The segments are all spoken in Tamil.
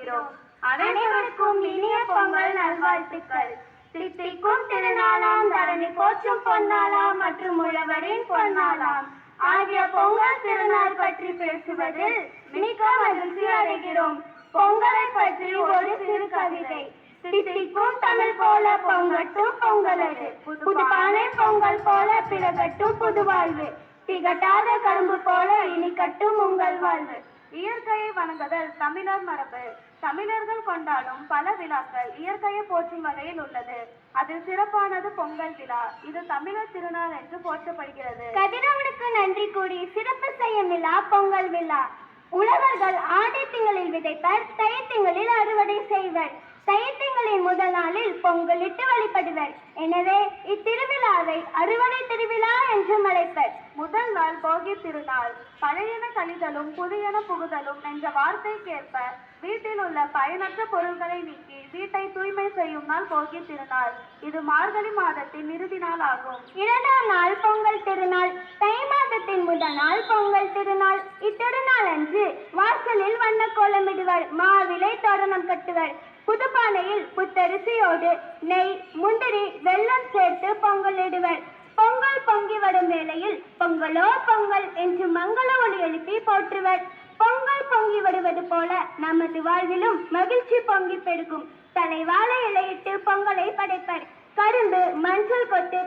கொள்கிறோம் அனைவருக்கும் இனிய பொங்கல் நல்வாழ்த்துக்கள். தித்திக்கும் திருநாளாம் தரணி போற்றும் பொன்னாளாம் மற்றும் உழவரின் பொன்னாளாம். ஆகிய பொங்கல் திருநாள் பற்றி பேசுவதில் மிக மகிழ்ச்சி அடைகிறோம். பொங்கலை பற்றி ஒரு சிறு கவிதை. தித்திக்கும் தமிழ் போல பொங்கட்டும் பொங்கலது. புது பானை பொங்கல் போல பிறகட்டும் புது வாழ்வு திகட்டாத கரும்பு போல இனிக்கட்டும் உங்கள் வாழ்வு. இயற்கையை வணங்குதல் தமிழர் மரபு. தமிழர்கள் கொண்டாடும் பல விழாக்கள் இயற்கையை போற்றும் வகையில் உள்ளது. அதில் சிறப்பானது பொங்கல் விழா. இது தமிழர் திருநாள் என்று போற்றப்படுகிறது. கதிரவனுக்கு நன்றி கூறி சிறப்பு செய்யும் விழா பொங்கல் விழா. உழவர்கள் ஆடை திங்களில் விதைப்பர் தை திங்களில் அறுவடை செய்வர். தை மாதங்களின் முதல் நாளில் பொங்கலிட்டு வழிபடுவர். எனவே இத்திருவிழாவை அறுவடை திருவிழா என்றும் அழைப்பர். முதல் நாள் போகி திருநாள். பழையன கழிதலும் புதியன புகுதலும் என்ற வார்த்தைக்கேற்ப வீட்டில் உள்ள பயனற்ற பொருள்களை நீக்கி வீட்டை தூய்மை செய்யும் நாள் போகி திருநாள். இது மார்கழி மாதத்தின் இறுதி நாள் ஆகும். இரண்டாம் நாள் பொங்கல் திருநாள். தை மாதத்தின் முதல் நாள் பொங்கல் திருநாள். இத்திருநாள் அன்று வாசலில் வண்ண கோலமிடுவர். மாவிலை தோரணம் கட்டுவர். புதுப்பானையில் புத்தரிசியோடு நெய் முந்திரி வெள்ளம் சேர்த்து பொங்கலிடுவர். பொங்கல் பொங்கி வரும் வேளையில் பொங்கலோ பொங்கல் என்று மங்கள ஒளி எழுப்பி போற்றுவர். பொங்கல் பொங்கி வருவது போல நமது வாழ்விலும் மகிழ்ச்சி பொங்கி பெருகும். தலைவாழ இலையிட்டு பொங்கலை படைப்பர். கரும்பு மஞ்சள் கொத்து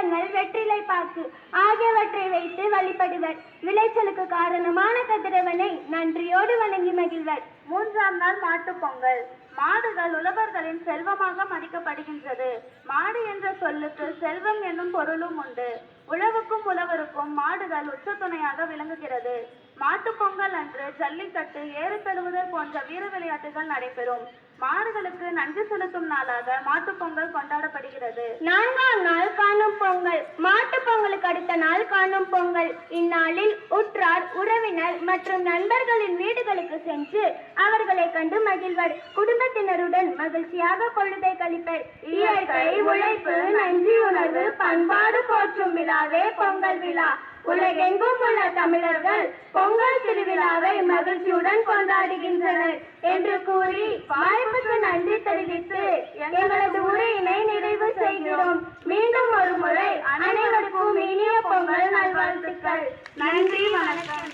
பழங்கள் வெற்றிலை பாக்கு ஆகியவற்றை வைத்து வழிபடுவர். விளைச்சலுக்கு காரணமான கதிரவனை நன்றியோடு வணங்கி மகிழ்வர். மூன்றாம் நாள் மாட்டுப் பொங்கல். மாடுகள் உழவர்களின் செல்வமாக மதிக்கப்படுகின்றது. மாடு என்ற சொல்லுக்கு செல்வம் என்னும் பொருளும் உண்டு. உழவுக்கும் உழவருக்கும் மாடுகள் உச்ச துணையாக விளங்குகிறது. மாட்டுப் பொங்கல் அன்று ஜல்லிக்கட்டு ஏறு தழுவுதல் போன்ற வீர விளையாட்டுகள் நடைபெறும். மாடுகளுக்கு நன்றி செலுத்தும் நாளாக மாட்டுப் பொங்கல் கொண்டாடப்படுகிறது. நான்காம் நாள் காணும் பொங்கலுக்கு அடுத்த நாள் காணும் பொங்கல். இந்நாளில் உற்றார் உறவினர் மற்றும் நண்பர்களின் வீடுகளுக்கு சென்று அவர்களை கண்டு மகிழ்வர். குடும்பத்தினருடன் மகிழ்ச்சியாக பொழுதை கழிப்பர். இயற்கை உழைப்பு நன்றி உணர்வு பண்பாடு போற்றும் விழாவே பொங்கல் விழா. உலகெங்கும் உள்ள தமிழர்கள் பொங்கல் திருவிழாவை மகிழ்ச்சியுடன் கொண்டாடுகின்றனர் என்று கூறி வாய்ப்புக்கு நன்றி தெரிவித்து எங்களது உரையினை நிறைவு செய்கிறோம். மீண்டும் ஒரு முறை அனைவருக்கும் இனிய பொங்கல் நல்வாழ்த்துக்கள் நன்றி வணக்கம்.